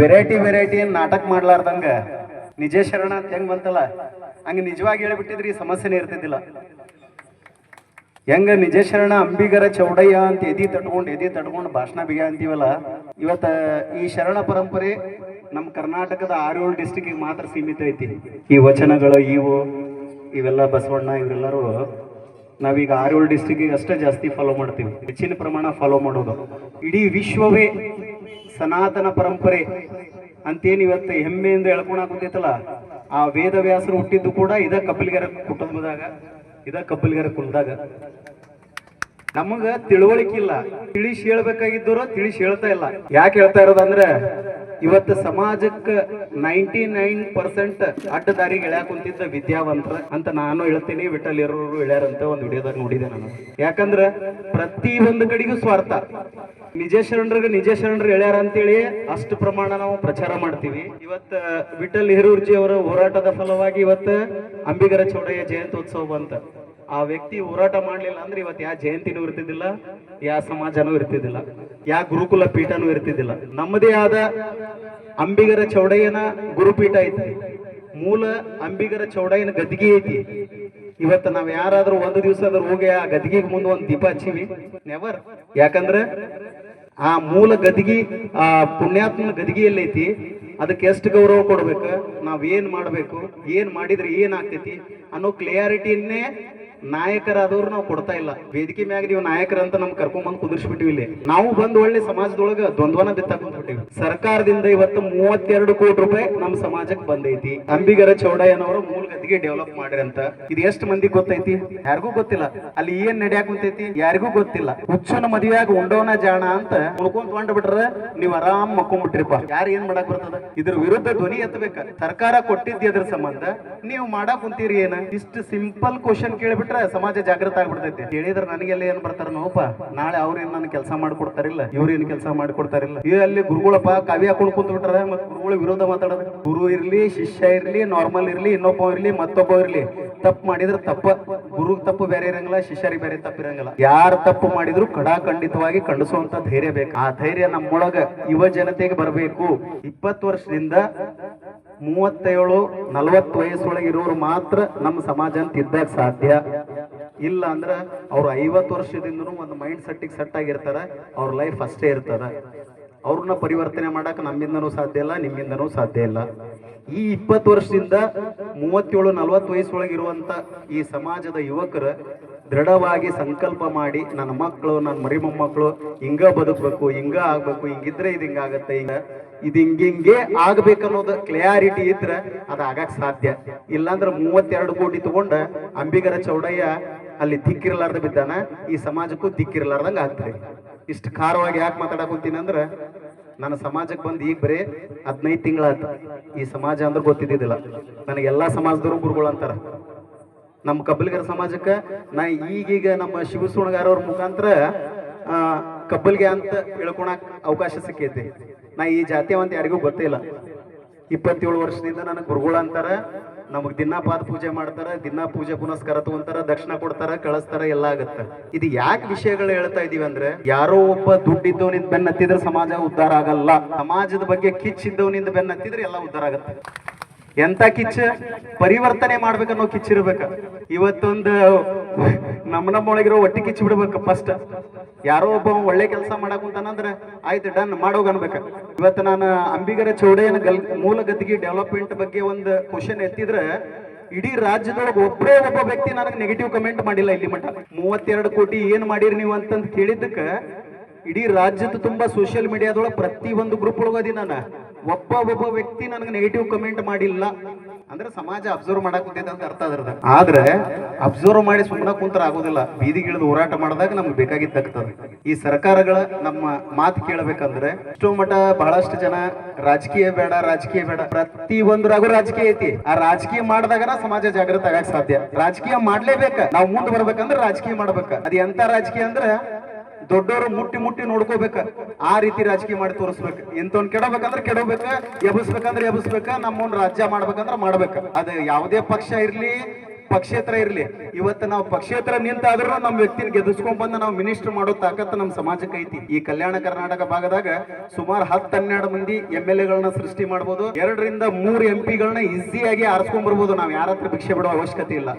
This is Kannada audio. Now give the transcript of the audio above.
ವೆರೈಟಿ ವೆರೈಟಿ ನಾಟಕ ಮಾಡ್ಲಾರ್ದಂಗ. ನಿಜ ಶರಣ ಅಂತ ಹೆಂಗ್ ಬಂತಲ್ಲ? ಹಂಗ ನಿಜವಾಗಿ ಹೇಳ್ಬಿಟ್ಟಿದ್ರಿ, ಸಮಸ್ಯೆನೇ ಇರ್ತಿದ್ದಿಲ್ಲ. ಹೆಂಗ ನಿಜ ಶರಣ, ಅಂಬಿಗರ ಚೌಡಯ್ಯ ಅಂತ ಎದಿ ತಟ್ಕೊಂಡು ಎದಿ ತಟ್ಕೊಂಡು ಭಾಷಣ ಬಿಗ ಅಂತೀವಲ್ಲ, ಇವತ್ತ ಈ ಶರಣ ಪರಂಪರೆ ನಮ್ಮ ಕರ್ನಾಟಕದ ಆರೇಳು ಡಿಸ್ಟಿಕ್ಗೆ ಮಾತ್ರ ಸೀಮಿತ ಐತಿ. ಈ ವಚನಗಳು ಇವು ಇವೆಲ್ಲ ಬಸವಣ್ಣ, ಇವರೆಲ್ಲರೂ ನಾವೀಗ ಆರೇಳು ಡಿಸ್ಟಿಕ್ಕಿಗೆ ಅಷ್ಟೇ ಜಾಸ್ತಿ ಫಾಲೋ ಮಾಡ್ತೀವಿ. ಹೆಚ್ಚಿನ ಪ್ರಮಾಣ ಫಾಲೋ ಮಾಡೋದು. ಇಡೀ ವಿಶ್ವವೇ ಸನಾತನ ಪರಂಪರೆ ಅಂತೇನು ಇವತ್ತು ಹೆಮ್ಮೆಯಿಂದ ಹೇಳ್ಕೊಳಕ್ ಕುಂತೈತಲ್ಲ ಆ ವೇದವ್ಯಾಸರು ಹುಟ್ಟಿದ್ದು ಕೂಡ ಇದ ಕಪಿಲ್ಗೆರ ಕುಟುಂಬದಾಗ, ಇದ ಕಪಿಲ್ಗೆರ ಕುಲದಾಗ. ನಮಗ ತಿಳುವಳಿಕೆ ಇಲ್ಲ. ತಿಳಿಸಿ ಹೇಳ್ಬೇಕಾಗಿದ್ದವರು ತಿಳಿಸಿ ಹೇಳ್ತಾ ಇಲ್ಲ. ಯಾಕೆ ಹೇಳ್ತಾ ಇರೋದಂದ್ರೆ ಇವತ್ತು ಸಮಾಜಕ್ಕೆ ನೈಂಟಿ ನೈನ್ ಪರ್ಸೆಂಟ್ ಅಡ್ಡ ದಾರಿ ಎಳ್ಯಾಕ ಕುಂತಿದ್ದ ವಿದ್ಯಾವಂತ ಅಂತ ನಾನು ಹೇಳ್ತೀನಿ, ವಿಠಲ್ ಇರೋರು ಹೇಳ್ಯಾರಂತ ಒಂದು ವಿಡಿಯೋದಾಗ ನೋಡಿದೆ ನಾನು. ಯಾಕಂದ್ರೆ ಪ್ರತಿ ಒಂದು ಕಡೆಗೂ ಸ್ವಾರ್ಥ. ನಿಜ ಶರಣರಿಗೆ ನಿಜ ಶರಣರು ಹೇಳ್ಯಾರ ಅಂತೇಳಿ ಅಷ್ಟು ಪ್ರಮಾಣ ನಾವು ಪ್ರಚಾರ ಮಾಡ್ತೀವಿ. ಇವತ್ತು ವಿಠಲ್ ಹಿರೂರ್ಜಿ ಅವರ ಹೋರಾಟದ ಫಲವಾಗಿ ಇವತ್ತ ಅಂಬಿಗರ ಚೌಡಯ್ಯ ಜಯಂತ್ಯೋತ್ಸವ ಬಂತ. ಆ ವ್ಯಕ್ತಿ ಹೋರಾಟ ಮಾಡ್ಲಿಲ್ಲ ಅಂದ್ರೆ ಇವತ್ತು ಯಾವ ಜಯಂತಿನೂ ಇರ್ತಿದ್ದಿಲ್ಲ ಯಾವ ಸಮಾಜನೂ ಇರ್ತಿದ್ದಿಲ್ಲ ಯಾವ ಗುರುಕುಲ ಪೀಠನೂ ಇರ್ತಿದ್ದಿಲ್ಲ. ನಮ್ಮದೇ ಆದ ಅಂಬಿಗರ ಚೌಡಯ್ಯನ ಗುರುಪೀಠ ಐತಿ. ಮೂಲ ಅಂಬಿಗರ ಚೌಡಯ್ಯನ ಗದ್ಗಿ ಐತಿ. ಇವತ್ತು ನಾವ್ ಯಾರಾದ್ರೂ ಒಂದು ದಿವಸ ಆದ್ರೂ ಹೋಗಿ ಆ ಗದ್ದಿಗೆ ಮುಂದೆ ಒಂದು ದೀಪ ಹಚ್ಚಿವಿ. ನೆವರ್ ಯಾಕಂದ್ರೆ ಆ ಮೂಲ ಗದ್ಗಿ ಆ ಪುಣ್ಯಾತ್ಮನ ಗದಿಗೆ ಐತಿ. ಅದಕ್ಕೆ ಎಷ್ಟು ಗೌರವ ಕೊಡ್ಬೇಕು? ನಾವ್ ಏನ್ ಮಾಡ್ಬೇಕು? ಏನ್ ಮಾಡಿದ್ರೆ ಏನ್ ಆಗ್ತೈತಿ ಅನ್ನೋ ಕ್ಲಿಯಾರಿಟಿಯನ್ನೇ ನಾಯಕರಾದವ್ರು ನಾವು ಕೊಡ್ತಾ ಇಲ್ಲ. ವೇದಿಕೆ ಮ್ಯಾಗ ನೀವು ನಾಯಕರಂತ ನಮ್ ಕರ್ಕೊಂಡ್ ಬಂದ್ ಕುದಿರ್ಸ್ಬಿಟ್ಟಿವಿ ಇಲ್ಲಿ. ನಾವು ಬಂದ್ ಒಳ್ಳೆ ಸಮಾಜದೊಳಗ ದ್ವಂದ್ವನ ಬಿತ್ತಾಕೊಂಡ್ಬಿಟ್ಟಿವಿ ಸರ್ಕಾರದಿಂದ ಇವತ್ತು ಮೂವತ್ತೆರಡು ಕೋಟಿ ರೂಪಾಯಿ ನಮ್ಮ ಸಮಾಜಕ್ಕೆ ಬಂದೈತಿ. ಅಂಬಿಗರ ಚೌಡಯ್ಯನವರು ಮೂಲ ಗದ್ದಿಗೆ ಡೆವಲಪ್ ಮಾಡ್ರಂತ ಇದು ಎಷ್ಟು ಮಂದಿ ಗೊತ್ತೈತಿ? ಯಾರಿಗೂ ಗೊತ್ತಿಲ್ಲ. ಅಲ್ಲಿ ಏನ್ ನಡ್ಯಾಕ ಕುಂತೈತಿ ಯಾರಿಗೂ ಗೊತ್ತಿಲ್ಲ. ಹುಚ್ಚನ ಮದುವೆಯಾಗ ಉಂಡೋನ ಜಾಣ ಅಂತ ಉಳ್ಕೊಂತ ತಗೊಂಡ್ಬಿಟ್ರ ಬಿಟ್ರ ನೀವ್ ಆರಾಮ್ ಮಕ್ಕೊಂಡ್ಬಿಟ್ರಿಪ್ಪ ಯಾರು ಏನ್ ಮಾಡಕ್ ಬರ್ತದ? ಇದ್ರ ವಿರುದ್ಧ ಧ್ವನಿ ಎತ್ತಬೇಕ. ಸರ್ಕಾರ ಕೊಟ್ಟಿದ್ದ ಅದ್ರ ಸಂಬಂಧ ನೀವು ಮಾಡಕ್ ಕುಂತೀರಿ ಏನ? ಇಷ್ಟು ಸಿಂಪಲ್ ಕ್ವಶನ್ ಕೇಳ್ಬಿಟ್ರೆ ಸಮಾಜ ಜಾಗೃತ ಆಗ್ಬಿಡ್ತೈತಿ. ಹೇಳಿದ್ರೆ ನನಗೆಲ್ಲ ಏನ್ ಬರ್ತಾರ ನೋಪ ನಾಳೆ ಅವ್ರೇನ್ ನನ್ ಕೆಲಸ ಮಾಡ್ಕೊಡ್ತಾರಿಲ್ಲ? ಇವ್ರೇನ್ ಕೆಲಸ ಮಾಡ್ಕೊಡ್ತಾರಿಲ್ಲ? ಇವ್ ಅಲ್ಲಿ ಗುರುಗಳಪ್ಪ ಕಾವ್ಯ ಹಾಕೊಂಡು ಕುಂತ ಬಿಟ್ರ ಮತ್ ಗುರುಗಳ ವಿರೋಧ ಮಾತಾಡದ. ಗುರು ಇರ್ಲಿ, ಶಿಷ್ಯ ಇರ್ಲಿ ನಾರ್ಮಲ್ ಇರ್ಲಿ, ಇನ್ನೊಬ್ಬ ಇರ್ಲಿ, ಮತ್ತೊಬ್ಬ ಇರ್ಲಿ. ತಪ್ಪು ಮಾಡಿದ್ರೆ ತಪ್ಪ. ಗುರು ತಪ್ಪು ಬೇರೆ ಇರಂಗಿಲ್ಲ, ಶಿಷ್ಯರಿಗೆ ಬೇರೆ ತಪ್ಪು ಇರಂಗಿಲ್ಲ. ಯಾರು ತಪ್ಪು ಮಾಡಿದ್ರು ಕಡಾಖಂಡಿತವಾಗಿ ಖಂಡಿಸುವಂತ ಧೈರ್ಯ ಬೇಕು. ಆ ಧೈರ್ಯ ನಮ್ಮೊಳಗ ಯುವ ಜನತೆಗೆ ಬರಬೇಕು. ಇಪ್ಪತ್ತು ವರ್ಷದಿಂದ ಮೂವತ್ತೇಳು, ನಲವತ್ತು ವಯಸ್ಸೊಳಗೆ ಇರೋರು ಮಾತ್ರ ನಮ್ಮ ಸಮಾಜ ಅಂತ ಇದ್ದಾಗ ಸಾಧ್ಯ. ಇಲ್ಲ ಅಂದ್ರೆ ಅವ್ರು ಐವತ್ತು ವರ್ಷದಿಂದ ಒಂದು ಮೈಂಡ್ ಸೆಟ್ಟಿಗೆ ಸೆಟ್ ಆಗಿರ್ತಾರ, ಅವ್ರ ಲೈಫ್ ಅಷ್ಟೇ ಇರ್ತದ ಅವ್ರನ್ನ ಪರಿವರ್ತನೆ ಮಾಡಕ್ ನಮ್ಮಿಂದನೂ ಸಾಧ್ಯ ಇಲ್ಲ, ನಿಮ್ಮಿಂದನೂ ಸಾಧ್ಯ ಇಲ್ಲ. ಈ ಇಪ್ಪತ್ತು ವರ್ಷದಿಂದ ಮೂವತ್ತೇಳು, ನಲವತ್ತು ವಯಸ್ಸೊಳಗಿರುವಂತ ಈ ಸಮಾಜದ ಯುವಕರು ದೃಢವಾಗಿ ಸಂಕಲ್ಪ ಮಾಡಿ, ನನ್ನ ಮಕ್ಕಳು, ನನ್ನ ಮರಿ ಮೊಮ್ಮಕ್ಕಳು ಹಿಂಗ ಬದುಕಬೇಕು, ಹಿಂಗ ಆಗ್ಬೇಕು, ಹಿಂಗಿದ್ರೆ ಇದು ಹಿಂಗಾಗತ್ತೆ, ಹಿಂಗ ಇದು ಹಿಂಗಿಂಗೆ ಆಗ್ಬೇಕನ್ನೋದು ಕ್ಲಿಯಾರಿಟಿ ಇದ್ರೆ ಅದು ಆಗಕ್ ಸಾಧ್ಯ. ಇಲ್ಲಾಂದ್ರೆ ಮೂವತ್ತೆರಡು ಕೋಟಿ ತಗೊಂಡ ಅಂಬಿಗರ ಚೌಡಯ್ಯ ಅಲ್ಲಿ ದಿಕ್ಕಿರ್ಲಾರ್ದ ಬಿದ್ದಾನ, ಈ ಸಮಾಜಕ್ಕೂ ದಿಕ್ಕಿರ್ಲಾರ್ದಂಗ ಆಗ್ತದೆ. ಇಷ್ಟು ಖಾರವಾಗಿ ಯಾಕೆ ಮಾತಾಡಕ್ ಅಂದ್ರೆ, ನನ್ನ ಸಮಾಜಕ್ಕೆ ಬಂದು ಈಗ ಬರೀ ಹದಿನೈದು ತಿಂಗಳಾಯ್ತು. ಈ ಸಮಾಜ ಅಂದ್ರೆ ಗೊತ್ತಿದ್ದಿದ್ದಿಲ್ಲ. ನನಗೆ ಎಲ್ಲಾ ಸಮಾಜದವರು ಗುರುಗಳು ಅಂತಾರ. ನಮ್ಮ ಕಬ್ಬಲಿಗರ ಸಮಾಜಕ್ಕೆ ನಾ ಈಗೀಗ ನಮ್ಮ ಶಿವಸೋಣಗಾರವ್ರ ಮುಖಾಂತರ ಕಬ್ಬಲ್ಗೆ ಅಂತ ಹೇಳ್ಕೊಳಕ್ ಅವಕಾಶ ಸಿಕ್ಕೈತಿ. ನಾ ಈ ಜಾತಿವಂತ ಯಾರಿಗೂ ಗೊತ್ತಿಲ್ಲ. ಇಪ್ಪತ್ತೇಳು ವರ್ಷದಿಂದ ನನಗೆ ಗುರುಗಳು ಅಂತಾರ. ನಮಗ್ ದಿನ ಪಾದ ಪೂಜೆ ಮಾಡ್ತಾರ, ದಿನಾ ಪೂಜೆ ಪುನಸ್ಕಾರ ತಗೊಂತಾರ, ದಕ್ಷಿಣ ಕೊಡ್ತಾರ, ಕಳಿಸ್ತಾರ, ಎಲ್ಲ ಆಗತ್ತ. ಇದು ಯಾಕೆ ವಿಷಯಗಳು ಹೇಳ್ತಾ ಇದೀವಿ ಅಂದ್ರೆ, ಯಾರೋ ಒಬ್ಬ ದುಡ್ಡಿದ್ದವನಿಂದ ಬೆನ್ನತ್ತಿದ್ರೆ ಸಮಾಜ ಉದ್ಧಾರ ಆಗಲ್ಲ. ಸಮಾಜದ ಬಗ್ಗೆ ಕಿಚ್ಚಿದ್ದವನಿಂದ ಇದ್ದವನಿಂದ ಬೆನ್ನತ್ತಿದ್ರೆ ಎಲ್ಲ ಉದ್ಧಾರ ಆಗತ್ತೆ. ಎಂತ ಕಿಚ್ಚ? ಪರಿವರ್ತನೆ ಮಾಡ್ಬೇಕನ್ನೋ ಕಿಚ್ಚಿರ್ಬೇಕ. ಇವತ್ತೊಂದು ನಮ್ಮ ನಮ್ಮೊಳಗಿರೋ ಒಟ್ಟಿ ಕಿಚ್ಚಿ ಬಿಡ್ಬೇಕು ಫಸ್ಟ್ ಯಾರೋ ಒಬ್ಬ ಒಳ್ಳೆ ಕೆಲಸ ಮಾಡಕ್ ಕುಂತಾನಂದ್ರ ಆಯ್ತು ಡನ್ ಮಾಡೋಗ ಅನ್ಬೇಕ. ಇವತ್ತು ನಾನು ಅಂಬಿಗರ ಚೌಡಯ್ಯನ ಗಲ್, ಮೂಲ ಗದ್ದಿಗೆ ಡೆವಲಪ್ಮೆಂಟ್ ಬಗ್ಗೆ ಒಂದು ಕ್ವಶನ್ ಎತ್ತಿದ್ರೆ, ಇಡೀ ರಾಜ್ಯದೊಳಗೆ ಒಬ್ಬರೇ ಒಬ್ಬ ವ್ಯಕ್ತಿ ನನಗೆ ನೆಗೆಟಿವ್ ಕಮೆಂಟ್ ಮಾಡಿಲ್ಲ ಇಲ್ಲಿ ಮಟ್ಟ ಮೂವತ್ತೆರಡು ಕೋಟಿ ಏನ್ ಮಾಡಿರಿ ನೀವು ಅಂತಂದು ಕೇಳಿದ್ದಕ್ಕೆ, ಇಡೀ ರಾಜ್ಯದ ತುಂಬಾ ಸೋಷಿಯಲ್ ಮೀಡಿಯಾದೊಳಗೆ ಪ್ರತಿ ಒಂದು ಗ್ರೂಪ್ ಒಳಗದಿ ನಾನು. ಒಬ್ಬ ಒಬ್ಬ ವ್ಯಕ್ತಿ ನನಗೆ ನೆಗೆಟಿವ್ ಕಮೆಂಟ್ ಮಾಡಿಲ್ಲ. ಅಂದ್ರೆ ಸಮಾಜ ಅಬ್ಸರ್ವ್ ಮಾಡಕ್ ಅಂತ ಅರ್ಥ ಅದ್ರದ ಆದ್ರೆ ಅಬ್ಸರ್ವ್ ಮಾಡಿ ಸುಮ್ಮನೆ ಕುಂತ್ರ ಆಗೋದಿಲ್ಲ. ಬೀದಿಗಿಳಿದು ಹೋರಾಟ ಮಾಡಿದಾಗ ನಮ್ಗೆ ಬೇಕಾಗಿದ್ದಾಗ್ತದೆ ಈ ಸರ್ಕಾರಗಳ ನಮ್ಮ ಮಾತು ಕೇಳಬೇಕಂದ್ರೆ ಎಷ್ಟೋ ಮಠ ಬಹಳಷ್ಟು ಜನ ರಾಜಕೀಯ ಬೇಡ ರಾಜಕೀಯ ಬೇಡ. ಪ್ರತಿ ಒಂದ್ರಾಗೂ ರಾಜಕೀಯ ಐತಿ. ಆ ರಾಜಕೀಯ ಮಾಡಿದಾಗ ಸಮಾಜ ಜಾಗೃತ ಆಗಕ್ ಸಾಧ್ಯ. ರಾಜಕೀಯ ಮಾಡ್ಲೇಬೇಕ. ನಾವು ಮುಂದೆ ಬರ್ಬೇಕಂದ್ರೆ ರಾಜಕೀಯ ಮಾಡ್ಬೇಕ. ಅದ್ ಎಂತ ರಾಜಕೀಯ ಅಂದ್ರೆ ದೊಡ್ಡವರು ಮುಟ್ಟಿ ಮುಟ್ಟಿ ನೋಡ್ಕೋಬೇಕ. ಆ ರೀತಿ ರಾಜಕೀಯ ಮಾಡಿ ತೋರಿಸ್ಬೇಕು. ಇಂಥವ್ನ ಕೆಡಬೇಕಂದ್ರೆ ಕೆಡಬೇಕ, ಎಬ್ಬಿಸ್ಬೇಕಂದ್ರೆ ಎಬ್ಬಿಸ್ಬೇಕ ನಮ್ಮನ್ ರಾಜ್ಯ ಮಾಡ್ಬೇಕಂದ್ರೆ ಮಾಡ್ಬೇಕು. ಅದು ಯಾವುದೇ ಪಕ್ಷ ಇರ್ಲಿ, ಪಕ್ಷೇತರ ಇರ್ಲಿ. ಇವತ್ತು ನಾವು ಪಕ್ಷೇತರ ನಿಂತಾದ್ರೂ ನಮ್ಮ ವ್ಯಕ್ತಿನ ಗೆದಿಸ್ಕೊಂಡ್ ಬಂದು ನಾವು ಮಿನಿಸ್ಟರ್ ಮಾಡೋ ತಾಕತ್ತು ನಮ್ಮ ಸಮಾಜಕ್ಕೆ ಐತಿ. ಈ ಕಲ್ಯಾಣ ಕರ್ನಾಟಕ ಭಾಗದಾಗ ಸುಮಾರು ಹತ್ತು ಹನ್ನೆರಡು ಮಂದಿ ಎಂ ಎಲ್ ಎಗಳನ್ನ ಸೃಷ್ಟಿ ಮಾಡ್ಬೋದು. ಎರಡರಿಂದ ಮೂರು ಎಂ ಪಿಗಳನ್ನ ಈಸಿಯಾಗಿ ಆರಿಸ್ಕೊಂಡ್ ಬರ್ಬೋದು. ನಾವು ಯಾರ ಹತ್ರ ಭಿಕ್ಷೆ ಬಿಡೋ ಅವಶ್ಯಕತೆ ಇಲ್ಲ.